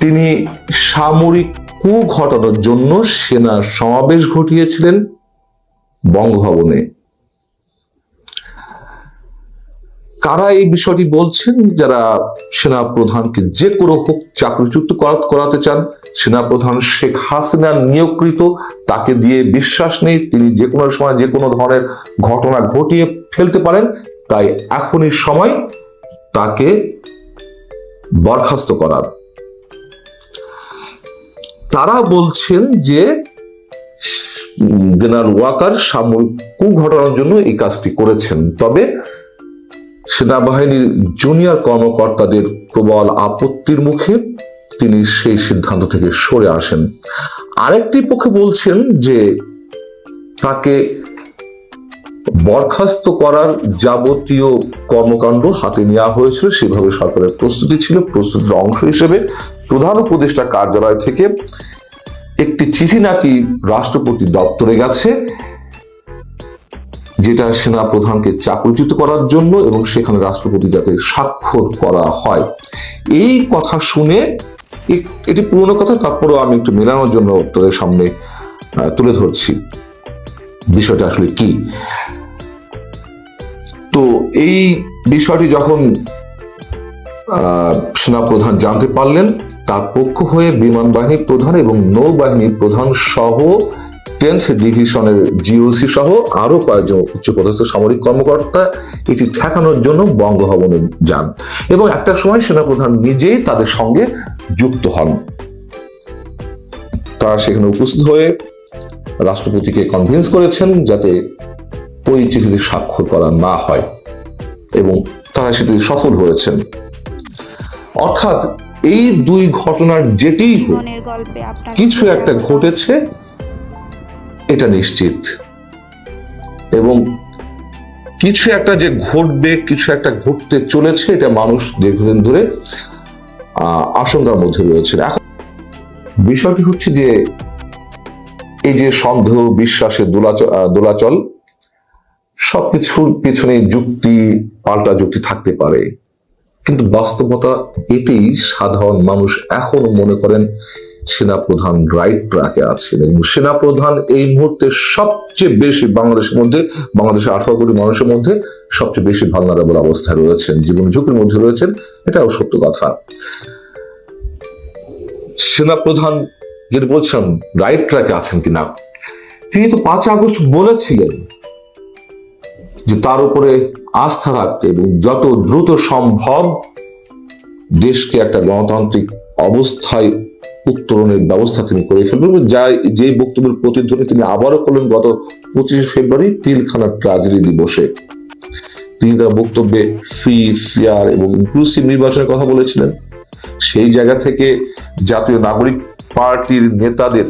তিনি সামরিক কু ঘটানোর জন্য সেনা সমাবেশ ঘটিয়েছিলেন বঙ্গভবনে। কারা এই বিষয়টি বলছেন? যারা সেনা প্রধানকে যে কোনো হোক চাকরিচ্যুত করাতে চান সেনা প্রধান শেখ হাসিনা নিয়োগকৃত, তাকে দিয়ে বিশ্বাস নেই। তিনি যে কোনো সময় যে কোনো ধরনের ঘটনা ঘটিয়ে ফেলতে পারেন। তাই এখনই সময় তাকে বরখাস্ত করার। তারা বলছেন যে জেনারেল ওয়াকার সামরিক কু ঘটানোর জন্য এই কাজটি করেছেন। তবে সেনাবাহিনীর জুনিয়র কর্মকর্তাদের প্রবল আপত্তির মুখে তিনি সেই সিদ্ধান্ত থেকে সরে আসেন। আরেকটি পক্ষে বলছেন যে, তাকে বরখাস্ত করার যাবতীয় কর্মকাণ্ড হাতে নেওয়া হয়েছিল। সেভাবে সরকারের প্রস্তুতি ছিল। প্রস্তুতির অংশ হিসেবে প্রধান উপদেষ্টা কার্যালয় থেকে একটি চিঠি নাকি রাষ্ট্রপতি দপ্তরে গেছে, যেটা সেনা প্রধানকে চাকরিচ্যুত করার জন্য এবং সেখানে রাষ্ট্রপতি যাতে স্বাক্ষর করা হয়। এই কথা শুনে এটি পুরনো কথা, তারপরেও আমি একটু মেলানোর জন্য তোদের সামনে তুলে ধরছি। বিষয়টা আসলে কি? তো এই বিষয়টি যখন সেনাপ্রধান জানতে পারলেন, তার পক্ষ হয়ে বিমান বাহিনী প্রধান এবং নৌবাহিনী প্রধান সহ টেন্থ ডিভিশনের জিওসি সহ আরও কয়েকজন উচ্চপদস্থ সামরিক কর্মকর্তা এটি ঠেকানোর জন্য বঙ্গভবনে যান এবং একটা সময় সেনাপ্রধান নিজেই তাদের সঙ্গে যুক্ত হন। তারা সেখানে উপস্থিত হয়ে রাষ্ট্রপতিকে কনভিন্স করেছেন যাতে ওই চিঠিতে স্বাক্ষর করা না হয় এবং তারা সেটি সফল হয়েছেন। অর্থাৎ এই দুই ঘটনার আপনাকে কিছু একটা ঘটেছে এটা নিশ্চিত। এবং কিছু একটা যে ঘটবে কিছু একটা ঘটতে চলেছে এটা মানুষ দীর্ঘদিন ধরে আহ, আশঙ্কার মধ্যে রয়েছে এখন বিষয়টি হচ্ছে যে এই যে সন্দেহ বিশ্বাসের দোলাচল সবকিছুর পিছনে যুক্তি, পাল্টা যুক্তি থাকতে পারে। কিন্তু বাস্তবতা এটি সাধারণ মানুষ এখনও মনে করেন সেনাপ্রধান রাইট ট্র্যাকে আছেন এবং সেনাপ্রধান এই মুহূর্তে সবচেয়ে বেশি বাংলাদেশের মধ্যে, বাংলাদেশের আঠারো কোটি মানুষের মধ্যে সবচেয়ে বেশি ভালনারেবল অবস্থায় রয়েছেন, জীবন ঝুঁকির মধ্যে রয়েছেন, এটাও সত্য কথা। সেনাপ্রধান যেটা বলছেন রাইট ট্র্যাকে আছেন কিনা? তিনি তো পাঁচ আগস্ট বলেছিলেন যে তার উপরে আস্থা রাখতে এবং যত দ্রুত সম্ভব দেশকে একটা গণতান্ত্রিক অবস্থায় উত্তরণের ব্যবস্থা তিনি করে ফেলবেন যা যে বক্তব্যের প্রতিধ্বনি তিনি আবারও করলেন গত পঁচিশে ফেব্রুয়ারি পিলখানা ট্রাজেডি দিবসে। তিনি তার বক্তব্যে ফ্রি, ফেয়ার এবং ইনক্লুসিভ নির্বাচনের কথা বলেছিলেন। সেই জায়গা থেকে জাতীয় নাগরিক পার্টির নেতাদের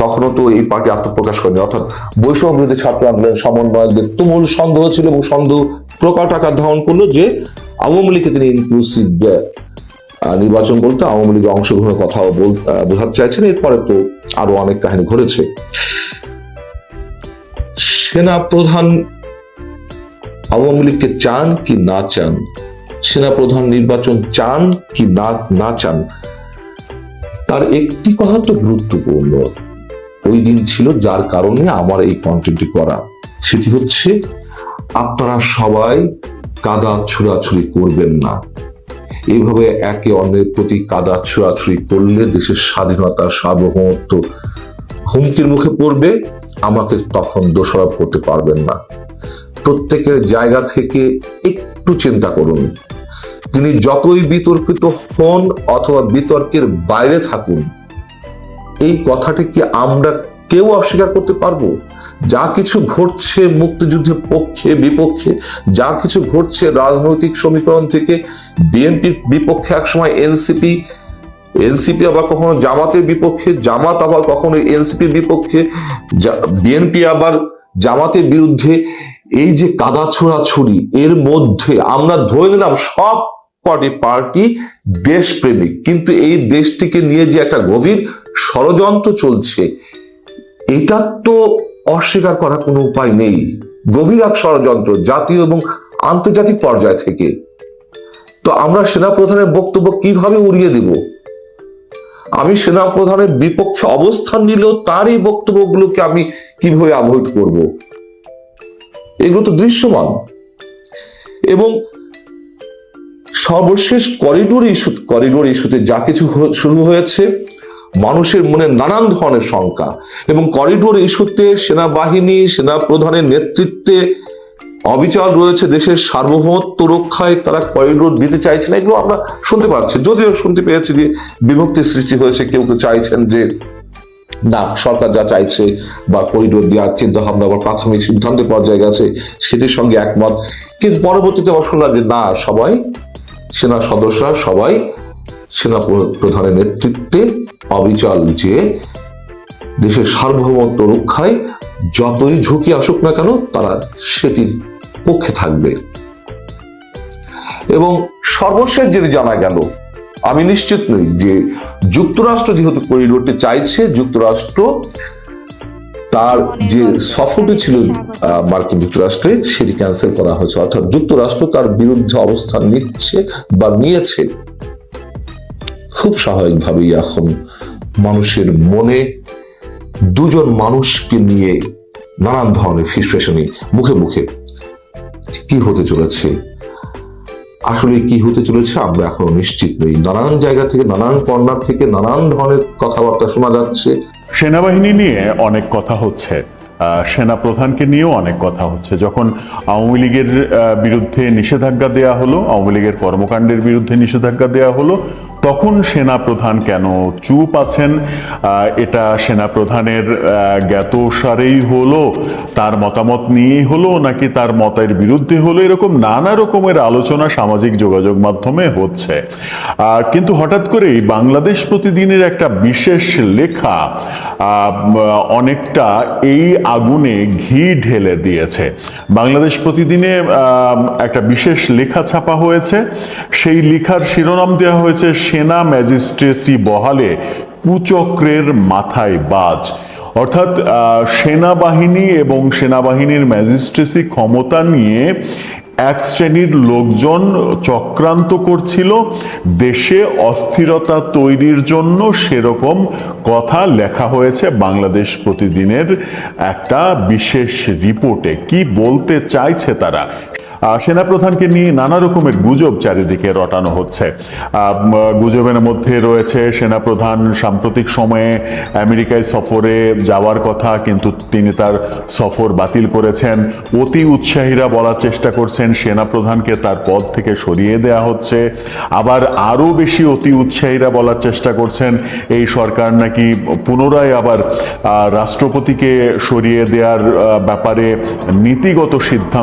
তখনও তো এই পার্টি আত্মপ্রকাশ করেনি। অর্থাৎ বৈষম্য বিরোধী ছাত্র আন্দোলন সমন্বয়কদের তুমুল সন্দেহ ছিল এবং সন্দেহ প্রকট আকার ধারণ করল যে আওয়ামী লীগকে তিনি ইনক্লুসিভ নির্বাচন বলতে আওয়ামী লীগের অংশগ্রহণের কথাও বোঝাতে চাইছেন। এরপরে তো আরও অনেক কাহিনী ঘটেছে। সেনা প্রধান আওয়ামী লীগকে চান কি না চান? সেনা প্রধান নির্বাচন চান কি না না চান? তার একটি কথা তো গুরুত্বপূর্ণ। ওই দিন ছিল যার কারণে আমার এই কন্টেন্টটি করা। সেটি হচ্ছে, আপনারা সবাই কাদা ছুড়াছুড়ি করবেন না। এইভাবে একে অন্যের প্রতি কাদা ছুড়াছুড়ি করলে দেশের স্বাধীনতা, সার্বভৌমত্ব হুমকির মুখে পড়বে, আমাকে তখন দোষারোপ করতে পারবেন না। প্রত্যেকের জায়গা থেকে একটু চিন্তা করুন। তিনি যতই বিতর্কিত হন অথবা বিতর্কের বাইরে থাকুন এই কথাটি কি আমরা কেউ অস্বীকার করতে পারব? যা কিছু ঘটছে মুক্তিযুদ্ধের পক্ষে, বিপক্ষে, যা কিছু ঘটছে রাজনৈতিক সমীকরণ থেকে, বিএনপির বিপক্ষে একসময় এনসিপি এনসিপি আবার কখনো জামাতের বিপক্ষে, জামাত আবার কখনো এনসিপির বিপক্ষে বিএনপি আবার জামাতের বিরুদ্ধে, এই যে কাদা ছোড়াছুড়ি, এর মধ্যে আমরা ধরে নিলাম সব কটি পার্টি দেশপ্রেমিক। কিন্তু এই দেশটিকে নিয়ে যে একটা গভীর ষড়যন্ত্র চলছে, এটা তো অস্বীকার করার কোনো উপায় নেই। গভীর এক ষড়যন্ত্র, জাতীয় এবং আন্তর্জাতিক পর্যায় থেকে। তো আমরা সেনাপ্রধানের বক্তব্য কীভাবে উড়িয়ে দিব? আমি সেনাপ্রধানের বিপক্ষে অবস্থান নিলেও তারই বক্তব্যগুলোকে আমি কীভাবে অ্যাভয়েড করব? এগুলো তো দৃশ্যমান। এবং সর্বশেষ করিডোর ইস্যু করিডোর ইস্যুতে যা কিছু শুরু হয়েছে মানুষের মনে নানান ধরনের শঙ্কা। এবং করিডোর ইস্যুতে সেনাবাহিনী সেনা প্রধানের নেতৃত্বে অবিচার রয়েছে দেশের সার্বভৌমত্ব রক্ষায় তারা করিডোর দিতে চাইছে না এগুলো আমরা শুনতে পাচ্ছি। যদিও শুনতে পেয়েছি যে বিভক্তির সৃষ্টি হয়েছে, কেউ কেউ চাইছেন যে না, সরকার যা চাইছে বা করিডোর দেওয়ার চিন্তা ভাবনা বা প্রাথমিক সিদ্ধান্তের পর্যায়ে গেছে, সেটির সঙ্গে একমত। কিন্তু পরবর্তীতে আবার যে না, সবাই সেনা সদস্যরা, সবাই সেনা প্রধানের নেতৃত্বে অবিচল যে দেশের সার্বভৌমত্ব রক্ষায় যতই ঝুঁকি আসুক না কেন, তারা সেটির পক্ষে থাকবে। এবং সর্বশেষ যেটি জানা গেল, আমি নিশ্চিত নই যে যুক্তরাষ্ট্র যেহেতু করিডোরটি চাইছে, যুক্তরাষ্ট্র তার যে সফরটি ছিল মার্কিন যুক্তরাষ্ট্রে, সেটি ক্যান্সেল করা হয়েছে। অর্থাৎ যুক্তরাষ্ট্র তার বিরুদ্ধে অবস্থান নিচ্ছে বা নিয়েছে। খুব স্বাভাবিকভাবেই এখন মানুষের মনে দুজন মানুষকে নিয়ে নানান ধরনের ফিসফেশনি মুখে মুখে কি হতে চলেছে, আসলে কি হতে চলেছে আমরা এখনও নিশ্চিত নই। নানান জায়গা থেকে, নানান কর্নার থেকে নানান ধরনের কথাবার্তা শোনা যাচ্ছে। সেনাবাহিনী নিয়ে অনেক কথা হচ্ছে সেনা প্রধানকে নিয়েও অনেক কথা হচ্ছে। যখন আওয়ামী লীগের বিরুদ্ধে নিষেধাজ্ঞা দেয়া হলো, আওয়ামী লীগের কর্মকাণ্ডের বিরুদ্ধে নিষেধাজ্ঞা দেয়া হলো তখন সেনা প্রধান কেন চুপ আছেন? এটা সেনা প্রধানের জ্ঞাতসারেই হলো। তার মতামত নিয়েই হলো নাকি তার মতের বিরুদ্ধে হলো? এরকম নানা রকমের আলোচনা সামাজিক যোগাযোগ মাধ্যমে হচ্ছে। কিন্তু হঠাৎ করেই বাংলাদেশ প্রতিদিনের একটা বিশেষ লেখা অনেকটা এই আগুনে ঘি ঢেলে দিয়েছে। বাংলাদেশ প্রতিদিনে একটা বিশেষ লেখা ছাপা হয়েছে। সেই লেখার শিরোনাম দেওয়া হয়েছে সেনা ম্যাজিস্ট্রেসি বহালে কুচক্রের মাথায় বাজ। অর্থাৎ সেনাবাহিনী এবং সেনাবাহিনীর ম্যাজিস্ট্রেসি ক্ষমতা নিয়ে এক শ্রেণির লোকজন চক্রান্ত করছিল। দেশে অস্থিরতা তৈরির জন্য সেরকম কথা লেখা হয়েছে বাংলাদেশ প্রতিদিনের একটা বিশেষ রিপোর্টে। কি বলতে চাইছে তারা? সেনাপ্রধানকে নিয়ে নানা রকমের গুজব চারিদিকে রটানো হচ্ছে। গুজবের মধ্যে রয়েছে সেনাপ্রধান সাম্প্রতিক সময়ে আমেরিকায় সফরে যাওয়ার কথা, কিন্তু তিনি তার সফর বাতিল করেছেন। অতি উৎসাহীরা বলার চেষ্টা করছেন সেনাপ্রধানকে তার পদ থেকে সরিয়ে দেয়া হচ্ছে। আবার আরও বেশি অতি উৎসাহীরা বলার চেষ্টা করছেন, এই সরকার নাকি পুনরায় আবার রাষ্ট্রপতিকে সরিয়ে দেওয়ার ব্যাপারে নীতিগত সিদ্ধান্ত